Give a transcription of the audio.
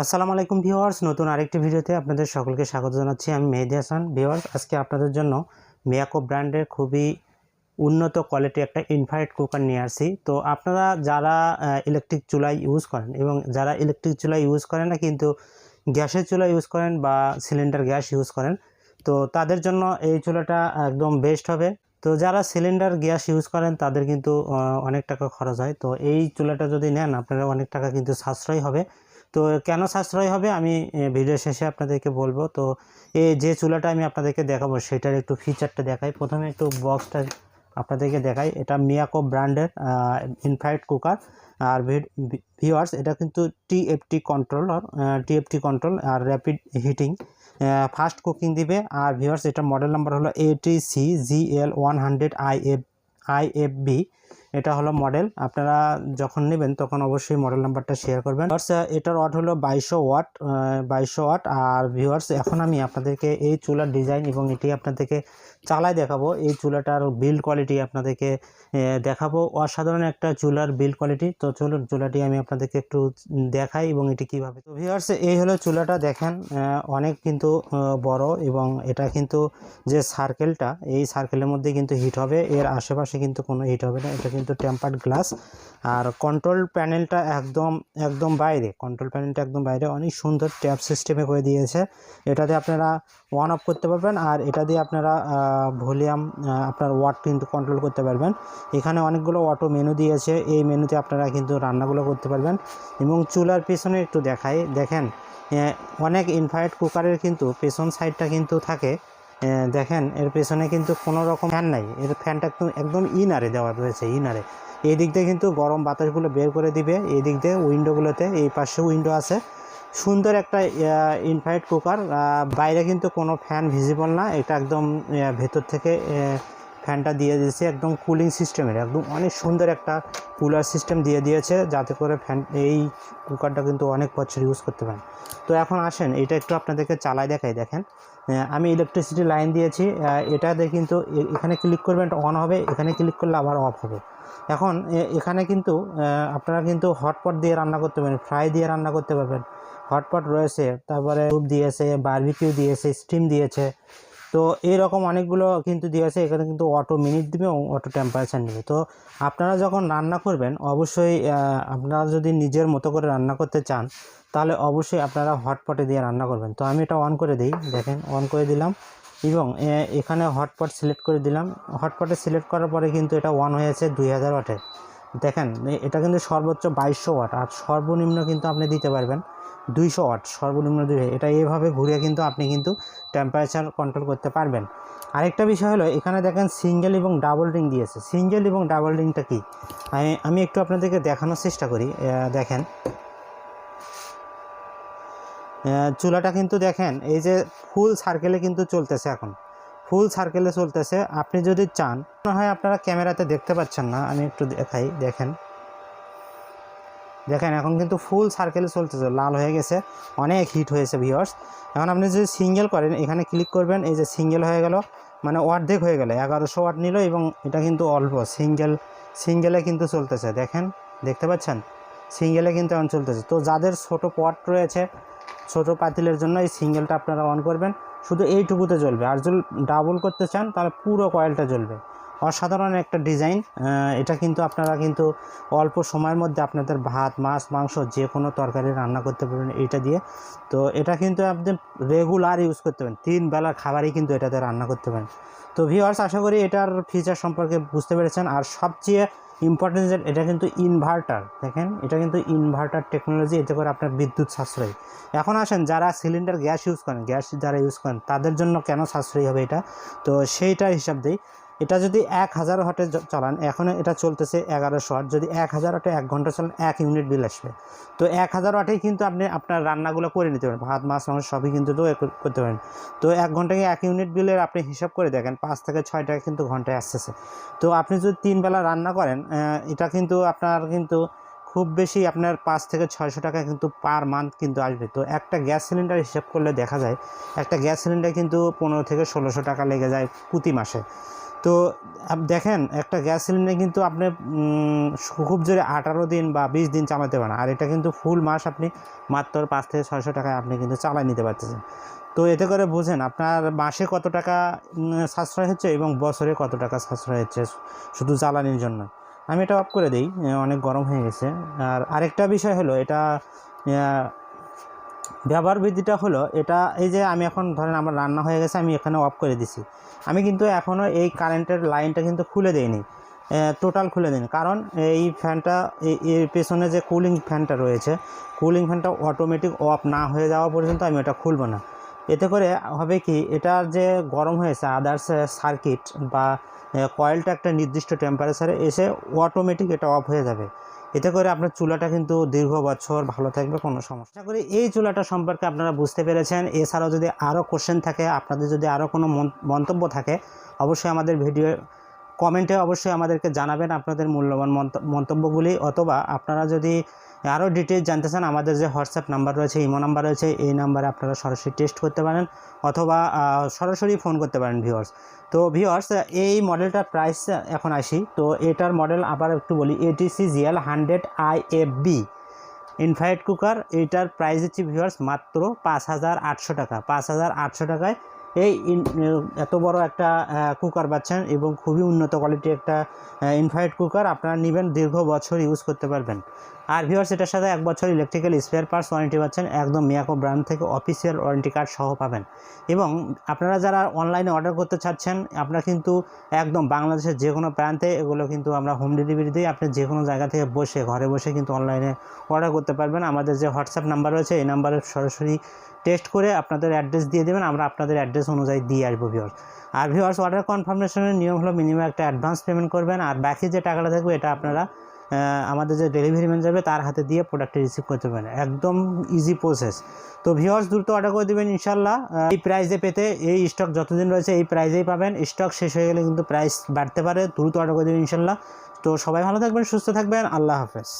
আসসালামু আলাইকুম ভিউয়ার্স, নতুন আরেকটি ভিডিওতে আপনাদের সকলকে স্বাগত জানাচ্ছি। আমি মেহেদি হাসান। ভিউয়ার্স, আজকে আপনাদের জন্য মিয়াকো ব্র্যান্ডের খুবই উন্নত কোয়ালিটি একটা ইনফ্রারেড কুকার নিয়ে আসছি। তো আপনারা যারা ইলেকট্রিক চুলা ইউজ করেন এবং যারা ইলেকট্রিক চুলা ইউজ করেন না, কিন্তু গ্যাসের চুলা ইউজ করেন বা সিলিন্ডার গ্যাস ইউজ করেন, তো তাদের জন্য এই চুলাটা একদম বেস্ট হবে। তো যারা সিলিন্ডার গ্যাস ইউজ করেন, তাদের কিন্তু অনেক টাকা খরচ হয়। তো এই চুলাটা যদি নেন, আপনারা অনেক টাকা কিন্তু সাশ্রয় হবে। তো কেন সাশ্রয় হবে? আমি ভিডিও শেষে আপনাদেরকে বলব। তো এই যে চুলাটা আমি আপনাদেরকে দেখাবো, সেটার একটু ফিচারটা দেখাই। প্রথমে একটু বক্সটা আপনাদেরকে দেখাই। এটা মিয়াকো ব্র্যান্ডের ইনফ্রাইড কুকার আর ভিওয়ার্স এটা কিন্তু টিএফটি কন্ট্রোলার টিএফটি কন্ট্রোল আর র্যাপিড হিটিং ফাস্ট কুকিং দিবে। আর ভিওয়ার্স এটা মডেল নাম্বার হলো AT C G L one hundred I F I F B এটা হলো মডেল আপনারা যখন নেবেন তখন অবশ্যই মডেল নাম্বারটা শেয়ার করবেন। এটার ওয়াট হলো বাইশশো ওয়াট বাইশশো ওয়াট আর ভিউয়ার্স এখন আমি আপনাদেরকে এই চুলার ডিজাইন এবং এটি আপনাদেরকে চালায় দেখাবো। এই চুলাটার বিল্ড কোয়ালিটি আপনাদেরকে দেখাবো। অসাধারণ একটা চুলার বিল্ড কোয়ালিটি তো চলুন চুলাটি আমি আপনাদেরকে একটু দেখাই এবং এটি কীভাবে। তো ভিউয়ার্স এই হলো চুলাটা দেখেন অনেক কিন্তু বড় এবং এটা কিন্তু যে সার্কেলটা এই সার্কেলের মধ্যে কিন্তু হিট হবে। এর আশেপাশে কিন্তু কোনো হিট হবে না। এটা কিন্তু টেম্পার্ড গ্লাস আর কন্ট্রোল প্যানেলটা একদম একদম বাইরে। কন্ট্রোল প্যানেলটা একদম বাইরে। অনেক সুন্দর ট্যাপ সিস্টেমে করে দিয়েছে। এটাতে আপনারা অন অফ করতে পারবেন। আর এটা দিয়ে আপনারা ভলিউম আপনার ওয়াট কিন্তু কন্ট্রোল করতে পারবেন। এখানে অনেকগুলো অটো মেনু দিয়েছে। এই মেনুতে আপনারা কিন্তু রান্নাগুলো করতে পারবেন। এবং চুলার পেছনে একটু দেখাই। দেখেন অনেক ইনফ্রারেড কুকারের কিন্তু পেছন সাইডটা কিন্তু থাকে। দেখেন, এর পেছনে কিন্তু কোনো রকম ফ্যান নাই। এর ফ্যানটা একদম একদম ইনারে দেওয়া রয়েছে ইনারে এই দিক দিয়ে কিন্তু গরম বাতাসগুলো বের করে দিবে। এই দিক দিয়ে উইন্ডোগুলোতে এই পাশে উইন্ডো আছে। সুন্দর একটা ইনফ্রারেড কুকার বাইরে কিন্তু কোনো ফ্যান ভিজিবল না। এটা একদম ভেতর থেকে ফ্যানটা দিয়ে দিয়েছে একদম কুলিং সিস্টেমের একদম অনেক সুন্দর একটা কুলার সিস্টেম দিয়ে দিয়েছে যাতে করে ফ্যান এই কুকারটা কিন্তু অনেক বছর ইউজ করতে পারেন। তো এখন আসেন, এটা একটু আপনাদেরকে চালাই দেখাই, দেখেন। আমি ইলেকট্রিসিটি লাইন দিয়েছি এটাতে কিন্তু এখানে ক্লিক করবেন অন হবে, এখানে ক্লিক করলে আবার অফ হবে। এখন এখানে কিন্তু আপনারা কিন্তু হটপট দিয়ে রান্না করতে পারবেন ফ্রাই দিয়ে রান্না করতে পারবেন। হটপট রয়েছে, তারপরে স্যুপ দিয়েছে বারবিকিউ দিয়েছে স্টিম দিয়েছে। তো এরকম অনেকগুলো কিন্তু দিয়েছে, এখানে কিন্তু অটো মিনিট দিবে অটো টেম্পারেচার নেবে। তো আপনারা যখন রান্না করবেন, অবশ্যই আপনারা যদি নিজের মতো করে রান্না করতে চান, তাহলে অবশ্যই আপনারা হটপটে দিয়ে রান্না করবেন। তো আমি এটা অন করে দিই, দেখেন অন করে দিলাম। এবং এখানে হটপট সিলেক্ট করে দিলাম। হটপটে সিলেক্ট করার পরে কিন্তু এটা অন হয়েছে দুই হাজার ওয়াটের। দেখেন এটা কিন্তু সর্বোচ্চ বাইশশো ওয়াট। আর সর্বনিম্ন কিন্তু আপনি দিতে পারবেন দুইশো ওয়াট সর্বনিম্ন দুই এটা এভাবে ঘুরে কিন্তু আপনি কিন্তু টেম্পারেচার কন্ট্রোল করতে পারবেন। আরেকটা বিষয় হলো, এখানে দেখেন সিঙ্গেল এবং ডাবল রিং দিয়েছে। সিঙ্গেল এবং ডাবল রিংটা কি? আমি আমি একটু আপনাদেরকে দেখানোর চেষ্টা করি। দেখেন। চুলাটা কিন্তু দেখেন, এই যে ফুল সার্কেলে কিন্তু চলতেছে এখন। ফুল সার্কেলে চলতেছে। আপনি যদি চান, মনে হয় আপনারা ক্যামেরাতে দেখতে পাচ্ছেন না। আমি একটু দেখাই, দেখেন। দেখেন, এখন কিন্তু ফুল সার্কেলে চলতেছে, লাল হয়ে গেছে, অনেক হিট হয়েছে ভিওর্স এখন আপনি যদি সিঙ্গেল করেন, এখানে ক্লিক করবেন, এই যে সিঙ্গেল হয়ে গেল মানে অর্ধেক হয়ে গেল, এগারোশো ওয়াট নিল এবং এটা কিন্তু অল্প সিঙ্গেল সিঙ্গেলে কিন্তু চলতেছে। দেখেন, দেখতে পাচ্ছেন? সিঙ্গেলে কিন্তু এখন চলতেছে। তো যাদের ছোট পট রয়েছে, ছোট পাতিলের জন্য এই সিঙ্গেলটা আপনারা অন করবেন। শুধু এইটুকুতে জ্বলবে। আর যদি ডাবল করতে চান, তাহলে পুরো কয়েলটা জ্বলবে। অসাধারণ একটা ডিজাইন। এটা কিন্তু আপনারা কিন্তু অল্প সময়ের মধ্যে আপনাদের ভাত, মাছ, মাংস যে কোনো তরকারি রান্না করতে পারবেন এটা দিয়ে। তো এটা কিন্তু আপনি রেগুলার ইউজ করতে পারেন। তিন বেলার খাবারই কিন্তু এটাতে রান্না করতে পারেন। তো ভিওয়ার্স আশা করি এটার ফিচার সম্পর্কে বুঝতে পেরেছেন। আর সবচেয়ে ইম্পর্টেন্ট যে এটা কিন্তু ইনভার্টার দেখেন, এটা কিন্তু ইনভার্টার টেকনোলজি এতে করে আপনার বিদ্যুৎ সাশ্রয়ী। এখন আসেন, যারা সিলিন্ডার গ্যাস ইউজ করেন গ্যাস যারা ইউজ করেন, তাদের জন্য কেন সাশ্রয়ী হবে এটা? তো সেইটার হিসাব দিই। এটা যদি এক হাজার হটে চালান, এখন এটা চলতেছে এগারোশো ওয়াট যদি এক হাজার ওয়াটে এক ঘণ্টা চালান, এক ইউনিট বিল আসবে। তো এক হাজার ওয়াটেই কিন্তু আপনি আপনার রান্নাগুলো করে নিতে পারেন। ভাত, মাছ, মাংস সবই কিন্তু তো করতে পারেন। তো এক ঘন্টাকে এক ইউনিট বিলের আপনি হিসাব করে দেখেন, পাঁচ থেকে ছয় টাকা কিন্তু ঘন্টায় আসতেছে। তো আপনি যদি তিন বেলা রান্না করেন এটা কিন্তু আপনার কিন্তু খুব বেশি আপনার পাঁচ থেকে ছয়শো টাকা কিন্তু পার মান্থ কিন্তু আসবে। তো একটা গ্যাস সিলিন্ডার হিসাব করলে দেখা যায়, একটা গ্যাস সিলিন্ডার কিন্তু পনেরো থেকে ষোলোশো টাকা লেগে যায় প্রতি মাসে। তো দেখেন, একটা গ্যাস সিলিন্ডার কিন্তু আপনি খুব জোরে আঠারো দিন বা বিশ দিন চালাতে পারেন। আর এটা কিন্তু ফুল মাস আপনি মাত্র পাঁচ থেকে ছয়শো টাকায় আপনি কিন্তু চালাই নিতে পারতেছেন। তো এতে করে বুঝেন, আপনার মাসে কত টাকা সাশ্রয় হচ্ছে এবং বছরে কত টাকা সাশ্রয় হচ্ছে শুধু জ্বালানির জন্য। আমি এটা অফ করে দিই অনেক গরম হয়ে গেছে। আর আরেকটা বিষয় হলো, এটা ব্যবহার বিধিটা হলো এটা, এই যে আমি এখন ধরেন আমার রান্না হয়ে গেছে, আমি এখানে অফ করে দিছি। আমি কিন্তু এখনও এই কারেন্টের লাইনটা কিন্তু খুলে দেইনি টোটাল খুলে দিন কারণ এই ফ্যানটা এর পেছনে যে কুলিং ফ্যানটা রয়েছে কুলিং ফ্যানটা অটোমেটিক অফ না হয়ে যাওয়া পর্যন্ত আমি এটা খুলবো না। এতে করে হবে কি, এটার যে গরম হয়েছে আদার্স সার্কিট বা কয়েলটা একটা নির্দিষ্ট টেম্পারেচারে এসে অটোমেটিক এটা অফ হয়ে যাবে। এতে করে আপনার চুলাটা কিন্তু দীর্ঘ বছর ভালো থাকবে, কোনো সমস্যা করি এই চুলাটা সম্পর্কে আপনারা বুঝতে পেরেছেন। এছাড়াও যদি আরও কোশ্চেন থাকে, আপনাদের যদি আরও কোনো মন- মন্তব্য থাকে, অবশ্যই আমাদের ভিডিও কমেন্টে অবশ্যই আমাদেরকে জানাবেন আপনাদের মূল্যবান মন্ত- মন্তব্যগুলি। অথবা আপনারা যদি আরও ডিটেলস জানতে চান, আমাদের যে হোয়াটসঅ্যাপ নাম্বার রয়েছে ইমো নাম্বার রয়েছে, এই নাম্বারে আপনারা সরাসরি টেস্ট করতে পারেন অথবা সরাসরি ফোন করতে পারেন ভিওয়ার্স তো ভিওয়ার্স এই মডেলটার প্রাইস এখন আসি। তো এটার মডেল আবার একটু বলি ATC GL hundred I F B infrared cooker এইটার প্রাইস হচ্ছে ভিউয়ার্স মাত্র পাঁচ হাজার আটশো টাকা। পাঁচ হাজার আটশো টাকায় এই এত বড় একটা কুকার পাচ্ছেন এবং খুবই উন্নত কোয়ালিটির একটা ইনফ্রাইড কুকার আপনারা নেবেন, দীর্ঘ বছর ইউজ করতে পারবেন। আর ভিউয়ার্স এটার সাথে এক বছর ইলেকট্রিক্যাল স্পেয়ার পার্টস ওয়ারেন্টি পাচ্ছেন, একদম মিয়াকো ব্র্যান্ড থেকে অফিসিয়াল ওয়ারেন্টি কার্ড সহ পাবেন। এবং আপনারা যারা অনলাইনে অর্ডার করতে চাচ্ছেন, আপনারা কিন্তু একদম বাংলাদেশের যে কোনো প্রান্তে এগুলো কিন্তু আমরা হোম ডেলিভারি দিই আপনি যে কোনো জায়গা থেকে বসে, ঘরে বসে কিন্তু অনলাইনে অর্ডার করতে পারবেন। আমাদের যে হোয়াটসঅ্যাপ নাম্বার রয়েছে, এই নাম্বারে সরাসরি টেস্ট করে আপনাদের অ্যাড্রেস দিয়ে দেবেন, আমরা আপনাদের অ্যাড্রেস অনুযায়ী দিয়ে আসব ভিওর্স আর ভিওর্স অর্ডার কনফার্মেশনের নিয়ম হলো মিনিমাম একটা অ্যাডভান্স পেমেন্ট করবেন, আর বাকি যে টাকাটা থাকবে, এটা আপনারা আমাদের যে ডেলিভারি ম্যান যাবে, তার হাতে দিয়ে প্রোডাক্টটা রিসিভ করতে পারেন একদম ইজি প্রসেস তো ভিওর্স দ্রুত অর্ডার করে দেবেন ইনশাল্লাহ এই প্রাইসে পেতে এই স্টক যতদিন রয়েছে, এই প্রাইসেই পাবেন। স্টক শেষ হয়ে গেলে কিন্তু প্রাইস বাড়তে পারে, দ্রুত অর্ডার করে দেবেন ইনশাল্লাহ তো সবাই ভালো থাকবেন, সুস্থ থাকবেন। আল্লাহ হাফেজ।